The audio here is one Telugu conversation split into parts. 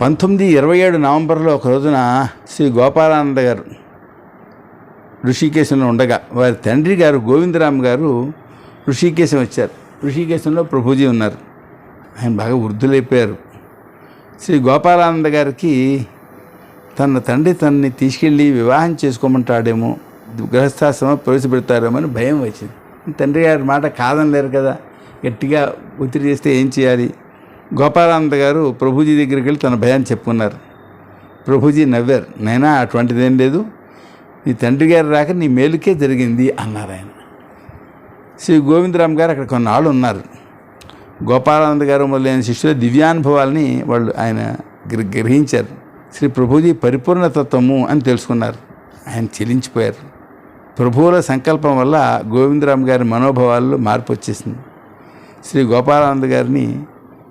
పంతొమ్మిది ఇరవై ఏడు నవంబర్లో ఒక రోజున శ్రీ గోపాలానంద గారు ఋషికేశంలో ఉండగా వారి తండ్రి గారు గోవిందరామ్ గారు ఋషికేశం వచ్చారు. ఋషికేశంలో ప్రభుజీ ఉన్నారు. ఆయన బాగా వృద్ధులైపోయారు. శ్రీ గోపాలానంద గారికి తన తండ్రి తనని తీసుకెళ్ళి వివాహం చేసుకోమంటాడేమో గృహస్థాశ్రమం ప్రవేశపెడతారేమో అని భయం వచ్చింది తండ్రి గారి మాట కాదనలేరు కదా. గట్టిగా ఒత్తిడి చేస్తే ఏం చేయాలి? గోపాలానంద గారు ప్రభుజీ దగ్గరికి వెళ్ళి తన భయాన్ని చెప్పుకున్నారు. ప్రభుజీ నవ్వారు నైనా అటువంటిదేం లేదు. నీ తండ్రి గారు రాక నీ మేలుకే జరిగింది అన్నారు ఆయన. శ్రీ గోవిందరామ్ గారు అక్కడ కొన్నాళ్ళు ఉన్నారు. గోపాలానంద గారు మొదలైన శిష్యుల దివ్యానుభవాల్ని వాళ్ళు ఆయన గ్రహించారు. శ్రీ ప్రభుజీ పరిపూర్ణతత్వము అని తెలుసుకున్నారు. ఆయన చెలించిపోయారు. ప్రభువుల సంకల్పం వల్ల గోవిందరామ్ గారి మనోభావాల్లో మార్పు వచ్చేసింది. శ్రీ గోపాలానంద గారిని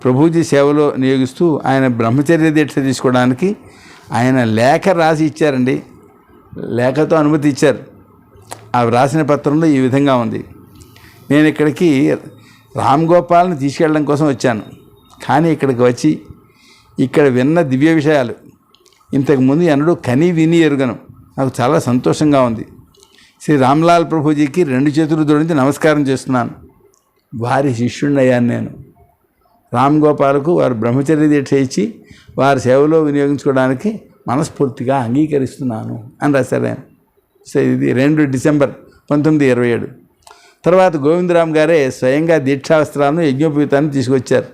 ప్రభుజీ సేవలో నియోగిస్తూ ఆయన బ్రహ్మచర్య దీక్ష తీసుకోవడానికి ఆయన లేఖ రాసి ఇచ్చారండి. లేఖతో అనుమతి ఇచ్చారు. ఆ వ్రాసిన పత్రంలో ఈ విధంగా ఉంది. నేను ఇక్కడికి రామ్ గోపాల్ని తీసుకెళ్ళడం కోసం వచ్చాను. కానీ ఇక్కడికి వచ్చి ఇక్కడ విన్న దివ్య విషయాలు. ఇంతకుముందు ఎన్నడూ కని విని ఎరుగను. నాకు చాలా సంతోషంగా ఉంది. శ్రీ రామ్లాల్ ప్రభుజీకి రెండు చేతులు జోడించి నమస్కారం చేస్తున్నాను. వారి శిష్యుణ్ణయ్యాను నేను. రామ్ గోపాల్కు వారు బ్రహ్మచర్య దీక్ష ఇచ్చి వారి సేవలో వినియోగించుకోవడానికి మనస్ఫూర్తిగా అంగీకరిస్తున్నాను అని రాశారు ఆయన. సో ఇది రెండు డిసెంబర్ పంతొమ్మిది ఇరవై ఏడు. తర్వాత గోవిందరామ్ గారే స్వయంగా దీక్షాస్త్రాలను యజ్ఞోపవీతాన్ని తీసుకొచ్చారు.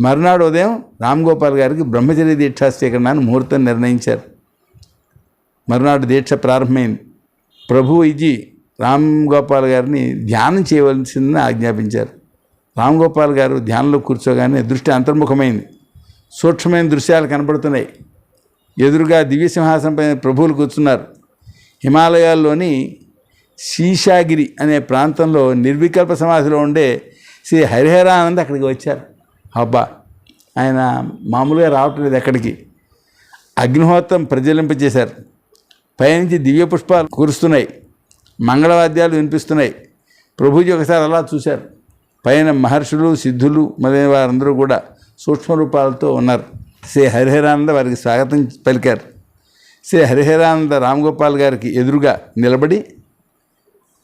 మరునాడు ఉదయం రామ్ గోపాల్ గారికి బ్రహ్మచర్య దీక్షా స్వీకరణాన్ని ముహూర్తం నిర్ణయించారు. మరునాడు దీక్ష ప్రారంభమైంది. ప్రభు ఇది రామ్ గోపాల్ గారిని ధ్యానం చేయవలసిందని ఆజ్ఞాపించారు. రామ్ గోపాల్ గారు ధ్యానంలో కూర్చోగానే దృష్టి అంతర్ముఖమైంది. సూక్ష్మమైన దృశ్యాలు కనబడుతున్నాయి. ఎదురుగా దివ్య సింహాసనంపై ప్రభువులు కూర్చున్నారు. హిమాలయాల్లోని శీషాగిరి అనే ప్రాంతంలో నిర్వికల్ప సమాధిలో ఉండే శ్రీ హరిహరానంద్ అక్కడికి వచ్చారు. అబ్బా! ఆయన మామూలుగా రావటం లేదు ఎక్కడికి. అగ్నిహోత్రం ప్రజ్వలింపజేశారు. పైనుంచి దివ్య పుష్పాలు కురుస్తున్నాయి. మంగళవాద్యాలు వినిపిస్తున్నాయి. ప్రభుజీ ఒకసారి అలా చూశారు. పైన మహర్షులు సిద్ధులు మొదలైన వారందరూ కూడా సూక్ష్మ రూపాలతో ఉన్నారు. శ్రీ హరిహరానంద వారికి స్వాగతం పలికారు. శ్రీ హరిహరానంద రామ్ గోపాల్ గారికి ఎదురుగా నిలబడి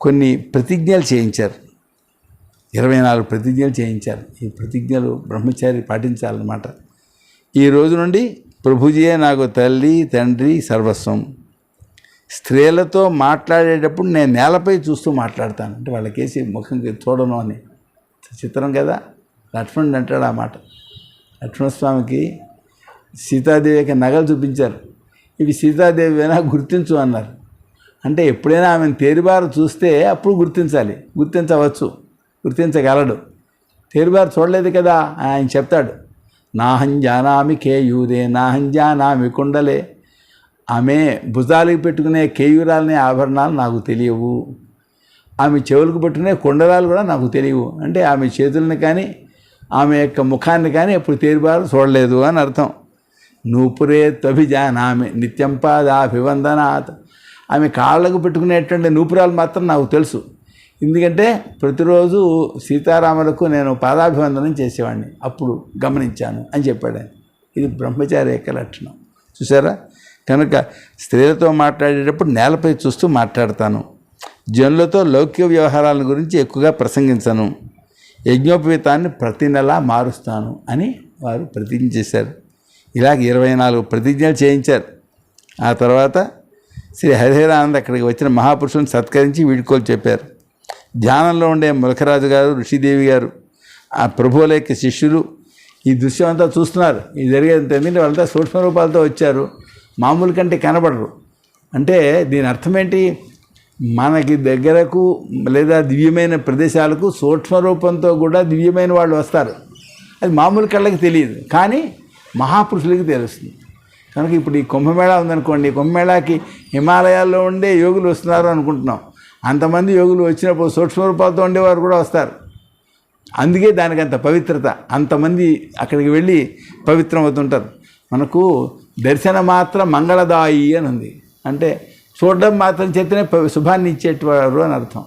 కొన్ని ప్రతిజ్ఞలు చేయించారు. ఇరవై నాలుగు ప్రతిజ్ఞలు చేయించారు. ఈ ప్రతిజ్ఞలు బ్రహ్మచారి పాటించాలన్నమాట. ఈ రోజు నుండి ప్రభుజీయే నాకు తల్లి తండ్రి సర్వస్వం. స్త్రీలతో మాట్లాడేటప్పుడు నేను నేలపై చూస్తూ మాట్లాడతాను. అంటే వాళ్ళకేసి ముఖం చూడను అని. చిత్రం కదా? లక్ష్మణుడు అంటాడు ఆ మాట. లక్ష్మణస్వామికి సీతాదేవికి నగలు చూపించారు. ఇవి సీతాదేవి అయినా గుర్తించు అన్నారు. అంటే ఎప్పుడైనా ఆమెను తేరిబారు చూస్తే అప్పుడు గుర్తించాలి. గుర్తించవచ్చు. గుర్తించగలడు. తేరిబారు చూడలేదు కదా? ఆయన చెప్తాడు. నాహం జానామి కేయూరే నాహం జానామి కుండలే. ఆమె భుజాలకు పెట్టుకునే కేయూరాలనే ఆభరణాలు నాకు తెలియవు. ఆమె చెవులకు పెట్టుకునే కుండలాలు కూడా నాకు తెలియవు. అంటే ఆమె చేతులను కానీ ఆమె యొక్క ముఖాన్ని కానీ ఎప్పుడు తీరుబారు చూడలేదు అని అర్థం. నూపురే తభిజానామె నిత్యం పాదాభివందనాత్ ఆమె కాళ్ళకు పెట్టుకునేటువంటి నూపురాలు మాత్రం నాకు తెలుసు. ఎందుకంటే ప్రతిరోజు సీతారాములకు నేను పాదాభివందనం చేసేవాడిని. అప్పుడు గమనించాను అని చెప్పాడు ఆయన. ఇది బ్రహ్మచారి యొక్క లక్షణం. చూసారా? కనుక స్త్రీలతో మాట్లాడేటప్పుడు నేలపై చూస్తూ మాట్లాడతాను. జనులతో లౌకిక వ్యవహారాల గురించి ఎక్కువగా ప్రసంగించను. యజ్ఞోపవీతాన్ని ప్రతి నెలా మారుస్తాను అని వారు ప్రతిజ్ఞ చేశారు. ఇలాగ ఇరవై నాలుగు ప్రతిజ్ఞలు చేయించారు. ఆ తర్వాత శ్రీ హరిహరానంద్ అక్కడికి వచ్చిన మహాపురుషులను సత్కరించి వీడుకోలు చెప్పారు. ధ్యానంలో ఉండే ములకరాజు గారు ఋషిదేవి గారు ఆ ప్రభువుల యొక్క శిష్యులు ఈ దృశ్యం అంతా చూస్తున్నారు. ఇది జరిగేది ఎందుకంటే వాళ్ళంతా సూక్ష్మ రూపాలతో వచ్చారు. మామూలు కంటే కనబడరు. అంటే దీని అర్థం ఏంటి? మనకి దగ్గరకు లేదా దివ్యమైన ప్రదేశాలకు సూక్ష్మ రూపంతో కూడా దివ్యమైన వాళ్ళు వస్తారు. అది మామూలు కళ్ళకి తెలియదు. కానీ మహాపురుషులకి తెలుస్తుంది. కనుక ఇప్పుడు ఈ కుంభమేళా ఉందనుకోండి. కుంభమేళాకి హిమాలయాల్లో ఉండే యోగులు వస్తున్నారు అనుకుంటున్నాం. అంతమంది యోగులు వచ్చినప్పుడు సూక్ష్మ రూపాలతో ఉండేవారు కూడా వస్తారు. అందుకే దానికి అంత పవిత్రత. అంతమంది అక్కడికి వెళ్ళి పవిత్రం అవుతుంటారు. మనకు దర్శన మాత్రం మంగళదాయి అని ఉంది. అంటే చూడడం మాత్రం చేతనే శుభాన్ని ఇచ్చేటివారు అని అర్థం.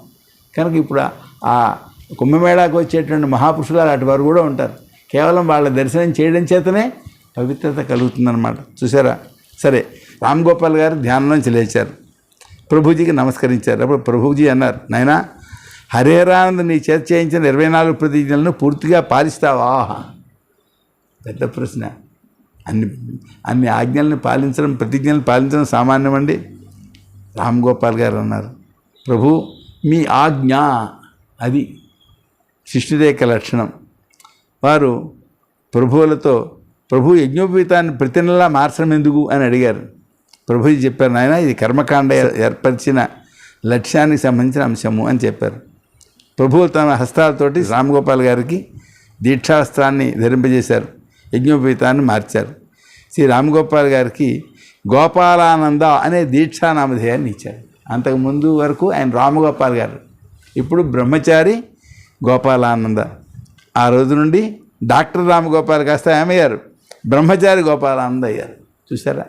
కనుక ఇప్పుడు ఆ- కుంభమేళాకు వచ్చేటువంటి మహాపురుషులు అలాంటి వారు కూడా ఉంటారు. కేవలం వాళ్ళ దర్శనం చేయడం చేతనే పవిత్రత కలుగుతుందన్నమాట. చూసారా సరే రామ్ గోపాల్ గారు ధ్యానంలోంచి లేచారు. ప్రభుజీకి నమస్కరించారు. అప్పుడు ప్రభుజీ అన్నారు నాయనా హరేరానంద్ నీ చేత చేయించిన ఇరవై నాలుగు ప్రతిజ్ఞలను పూర్తిగా పాలిస్తావా? పెద్ద ప్రశ్న. అన్ని అన్ని ఆజ్ఞల్ని పాలించడం ప్రతిజ్ఞలను పాలించడం సామాన్యమండి. రామ్ గోపాల్ గారు అన్నారు. ప్రభు మీ ఆజ్ఞ అది శిష్యుదేక లక్షణం. వారు ప్రభువులతో ప్రభు యజ్ఞోపీతాన్ని ప్రతి నెలా మార్చడం ఎందుకు అని అడిగారు. ప్రభుజీ చెప్పారు నాయన ఇది కర్మకాండ ఏర్పరిచిన లక్ష్యానికి సంబంధించిన అంశము అని చెప్పారు. ప్రభువు తన హస్తాలతోటి రామగోపాల్ గారికి దీక్షాస్త్రాన్ని ధరింపజేశారు యజ్ఞోపీతాన్ని మార్చారు. శ్రీ రామగోపాల్ గారికి గోపాలానంద అనే దీక్షా నామధేయాన్ని ఇచ్చారు అంతకుముందు వరకు ఆయన రామగోపాల్ గారు. ఇప్పుడు బ్రహ్మచారి గోపాలానంద. ఆ రోజు నుండి డాక్టర్ రామగోపాల్ కాస్త ఏమయ్యారు బ్రహ్మచారి గోపాలానంద అయ్యారు. చూసారా